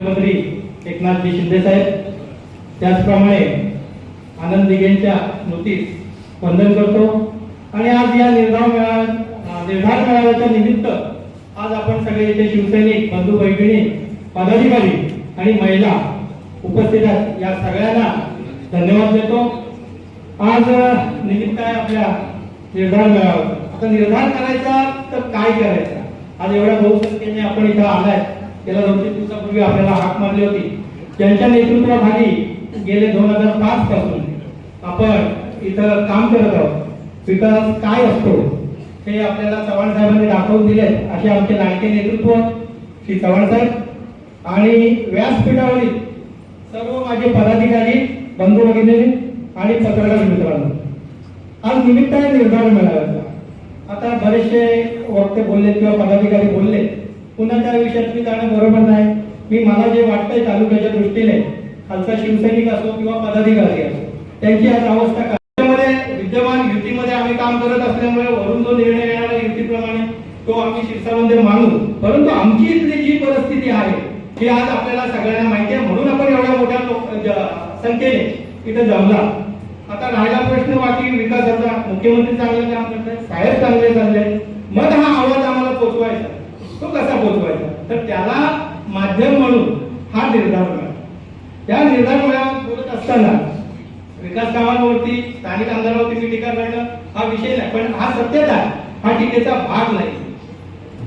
मुख्यमंत्री एकनाथजी शिंदे साहेब त्याचप्रमाणे आनंद दिघेंच्या स्मृतीस वंदन करतो. आणि आज या निर्धार मेळाव्या निर्धार मेळाव्याच्या निमित्त आज आपण सगळे इथे शिवसैनिक बंधू भगिनी पदाधिकारी आणि महिला उपस्थित आहेत. या सगळ्यांना धन्यवाद देतो. आज निमित्त आहे आपल्या निर्धार मेळाव्याचा. आता निर्धार करायचा तर काय करायचा? आज एवढ्या बहुसंख्येने आपण इथं आलाय. गेल्या दोन तीन दिवसापूर्वी आपल्याला हाक मारली होती. त्यांच्या नेतृत्वाखाली गेले दोन हजार पाच पासून आपण इथं काम करत आहोत. विकास काय असतो हे आपल्याला चव्हाण साहेबांनी दाखवून दिले असे आमचे लाडके नेतृत्व श्री चव्हाण साहेब आणि व्यासपीठावरील सर्व माझे पदाधिकारी बंधू भगिनी आणि पत्रकार मित्रांनो. आज निमित्त निर्धार मिळाला. आता बरेचसे वक्ते बोलले किंवा पदाधिकारी बोलले पुन्हा त्या विषयात मी जाणं बरोबर नाही. मी मला जे वाटतंय तालुक्याच्या दृष्टीने खालचा शिवसैनिक असो किंवा पदाधिकारी असो त्यांची आज अवस्था काय? विद्यमान युतीमध्ये आम्ही काम करत असल्यामुळे वरून जो निर्णय येणारा युतीप्रमाणे तो आम्ही शिरसामध्ये मानू. परंतु आमची इथली जी परिस्थिती आहे ती आज आपल्याला सगळ्यांना माहिती आहे. म्हणून आपण एवढ्या मोठ्या लोक- संख्येने इथं जमला. आता राहिला प्रश्न बाकी विकासाचा. मुख्यमंत्री चांगले काम करतोय साहेब चांगले चालले मग हा आव्हान कसा पोचवायचा तर त्याला माध्यम म्हणून हा निर्धार मिळाला. त्या निर्धार मिळा बोलत असताना विकास कामांवरती स्थानिक आमदारावरती मी टीका करणं हा विषय नाही पण हा सत्यता हा टीकेचा भाग नाही.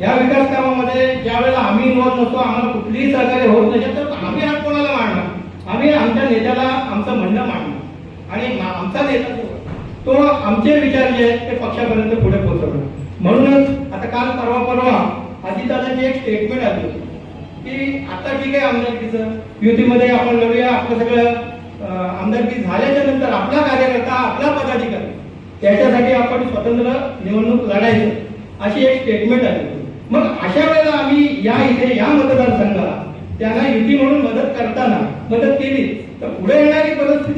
या विकास कामामध्ये ज्या वेळेला आम्ही इन्व्हॉल्व नसतो आम्हाला कुठलीही सहकार्य होत नसेल तर आम्ही हात कोणाला मांडणार आम्ही आमच्या नेत्याला आमचं म्हणणं मांडणार. आणि आमचा नेता तो आमचे विचार जे आहेत ते पक्षापर्यंत पुढे पोहोचवणार. म्हणूनच आता काल परवा परवा दादाची एक स्टेटमेंट आली होती की आता ठीक आहे आमदारकीचं. युतीमध्ये आपण लढूया आपलं सगळं आमदारकी झाल्याच्यानंतर आपला कार्यकर्ता आपला पदाधिकारी. त्याच्यासाठी आपण स्वतंत्र निवडणूक लढायचं. अशी एक स्टेटमेंट आली. मग अशा वेळेला आम्ही या इथे या मतदारसंघाला त्यांना युती म्हणून मदत करताना मदत केली. तर पुढे येणारी परिस्थिती